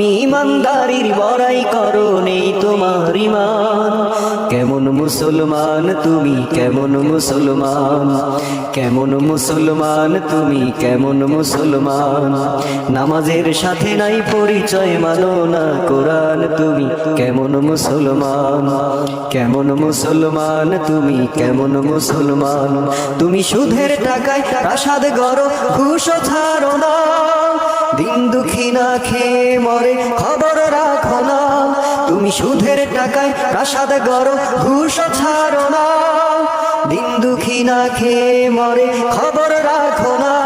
তুমি ইমানদারির বড়াই করো, নেই তোমার ইমান। কেমন মুসলমান তুমি, কেমন মুসলমান। কেমন মুসলমান তুমি, কেমন মুসলমান। নামাজের সাথে নাই পরিচয়, মানো না কোরআন তুমি, কেমন মুসলমান। কেমন মুসলমান তুমি, কেমন মুসলমান। তুমি সুধের টাকায় প্রাসাদ গড়, ঘুষো ছাড়ো না। না খেয়ে মরে খবর রাখো না। তুমি সুধের টাকায় প্রাসাদ গড় ঘুষ ছাড়ো না। দিন দুঃখী না খেয়ে মরে, খবর রাখো না।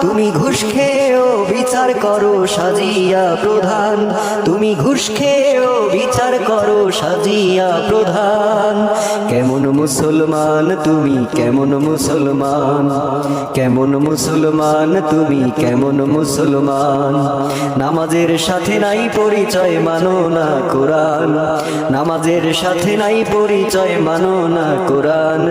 তুমি ঘুষ খেয়েও বিচার করো, সাজিয়া প্রধান। তুমি ঘুষ খেয়েও বিচার করো, সাজিয়া প্রধান। কেমন মুসলমান তুমি, কেমন মুসলমান। কেমন মুসলমান তুমি, কেমন মুসলমান। নামাজের সাথে নাই পরিচয়, মানো না কোরআন। নামাজের সাথে নাই পরিচয়, মানো না কোরআন।